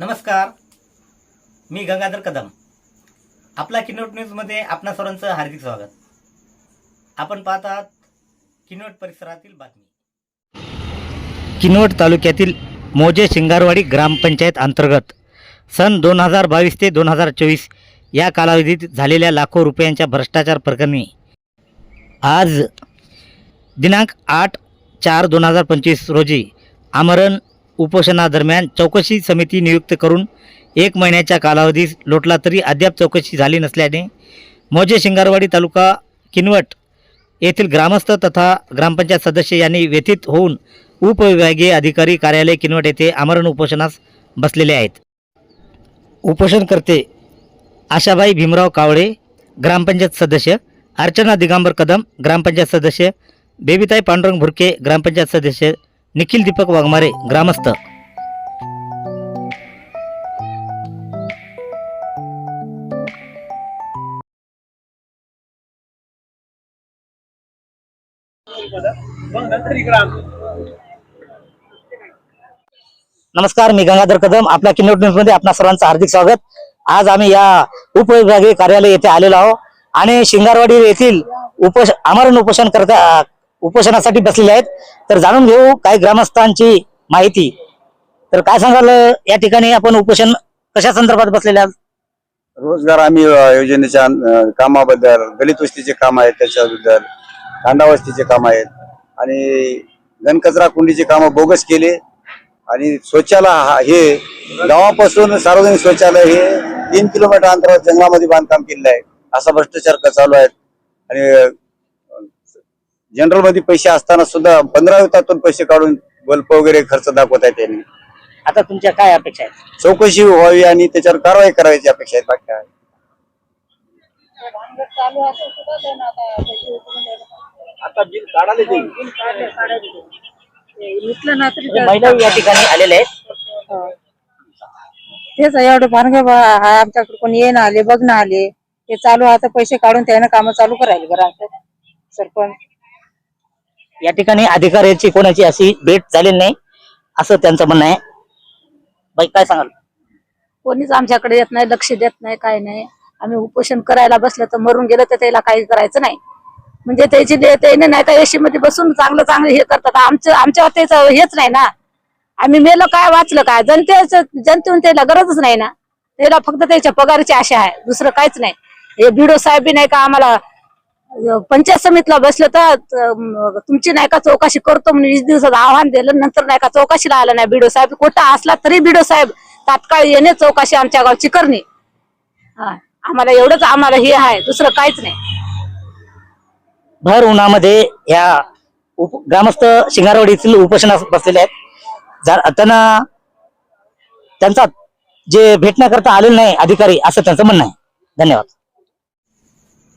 नमस्कार. मी गंगाधर कदम. आपला किनोट न्यूजमध्ये आपणा सर्वांचं हार्दिक स्वागत. आपण पाहत आहात किनवट परिसरातील बातमी. किनोट तालुक्यातील मोजे शिंगारवाडी ग्रामपंचायत अंतर्गत सन दोन हजार बावीस ते दोन हजार चोवीस या कालावधीत झालेल्या लाखो रुपयांच्या भ्रष्टाचार प्रकरणी आज दिनांक आठ चार दोन हजार पंचवीस रोजी आमरण उपोषणादरम्यान चौकशी समिती नियुक्त करून एक महिन्याच्या कालावधीत लोटला तरी अद्याप चौकशी झाली नसल्याने मोजे शिंगारवाडी तालुका किनवट येथील ग्रामस्थ तथा ग्रामपंचायत सदस्य यांनी व्यथित होऊन उपविभागीय अधिकारी कार्यालय किनवट येथे आमरण उपोषणास बसलेले आहेत. उपोषणकर्ते आशाबाई भीमराव कावळे ग्रामपंचायत सदस्य अर्चना दिगंबर कदम ग्रामपंचायत सदस्य बेबीताई पांडुरंग भुरके ग्रामपंचायत सदस्य निखिल दीपक वाघमारे ग्रामस्थ. नमस्कार मी गंगाधर कदम. आपल्या किनोट न्यूजमध्ये आपणा सर्वांचं हार्दिक स्वागत. आज आम्ही या उपविभागीय कार्यालय येथे आलेलो आहोत आणि शिंगारवाडी येथील उपोष आमरण उपोषण करता उपोषणासाठी बसलेले आहेत. तर जाणून घेऊ काही ग्रामस्थांची माहिती. तर काय सांगाल या ठिकाणी आपण उपोषण कशा संदर्भात बसलेले आहात? रोजगार आम्ही योजनेच्या कामाबद्दल दलित वस्तीचे काम आहेत त्याच्याबद्दल कांदा वस्तीचे काम आहेत आणि घनकचरा कुंडीचे काम बोगस केले आणि शौचालय हा- हे गावापासून सार्वजनिक शौचालय हे तीन किलोमीटर अंतरावर जंगलामध्ये बांधकाम केलेलं आहे. असा भ्रष्टाचार क- चालू आहेत. आणि जनरलमध्ये पैसे असताना सुद्धा पंधरा दिवसातून पैसे काढून बल्ब वगैरे खर्च दाखवत आहेत त्यांनी. आता तुमच्या काय अपेक्षा आहेत? चौकशी व्हावी आणि त्याच्यावर कारवाई करायची अपेक्षा आहेत बाकी काय आता बिल काढायला इथलं ना तरी महिला या ठिकाणी आलेल्या आहेत. तेच आहे, एवढं भानगड बा हा आमच्याकडे कोणी येणं आले बघणं आले. ते चालू आहे, आता पैसे काढून त्यानं काम चालू करायला बरं सरपंच. या ठिकाणी अधिकाऱ्याची कोणाची अशी भेट झालेली नाही असं त्यांचं म्हणणं आहे. बाई काय सांगाल? कोणीच आमच्याकडे येत नाही लक्ष देत नाही काय नाही. आम्ही उपोषण करायला बसलं तर मरून गेलं तर त्याला काही करायचं नाही. म्हणजे त्याची त्याने नाही तर एसी मध्ये बसून चांगलं चांगलं हे करतात. आमचं आमच्यावर त्याचं हेच नाही ना. आम्ही मेलं काय वाचलं काय? जनतेचं जनतेहून त्याला गरजच नाही ना. त्याला फक्त त्याच्या पगाराची आशा आहे. दुसरं काहीच नाही. हे बिडो साहेब नाही का आम्हाला पंचायत समितीला बसलं तर तुमची नाही का चौकशी करतो म्हणून वीस दिवसात आव्हान दिलं नंतर नाही का चौकशीला आलं नाही. बिडो साहेब कुठं असला तरी बिडो साहेब तात्काळ येणे चौकशी आमच्या गावची करणे. आम्हाला एवढंच आम्हाला हे आहे दुसरं काहीच नाही. भर उन्हामध्ये या उप ग्रामस्थ शिंगारवाडीतील उपोषणास बसलेले आहेत. त्यांना त्यांचा जे भेटण्याकरता आलेले नाही अधिकारी असं त्यांचं म्हणणं आहे. धन्यवाद.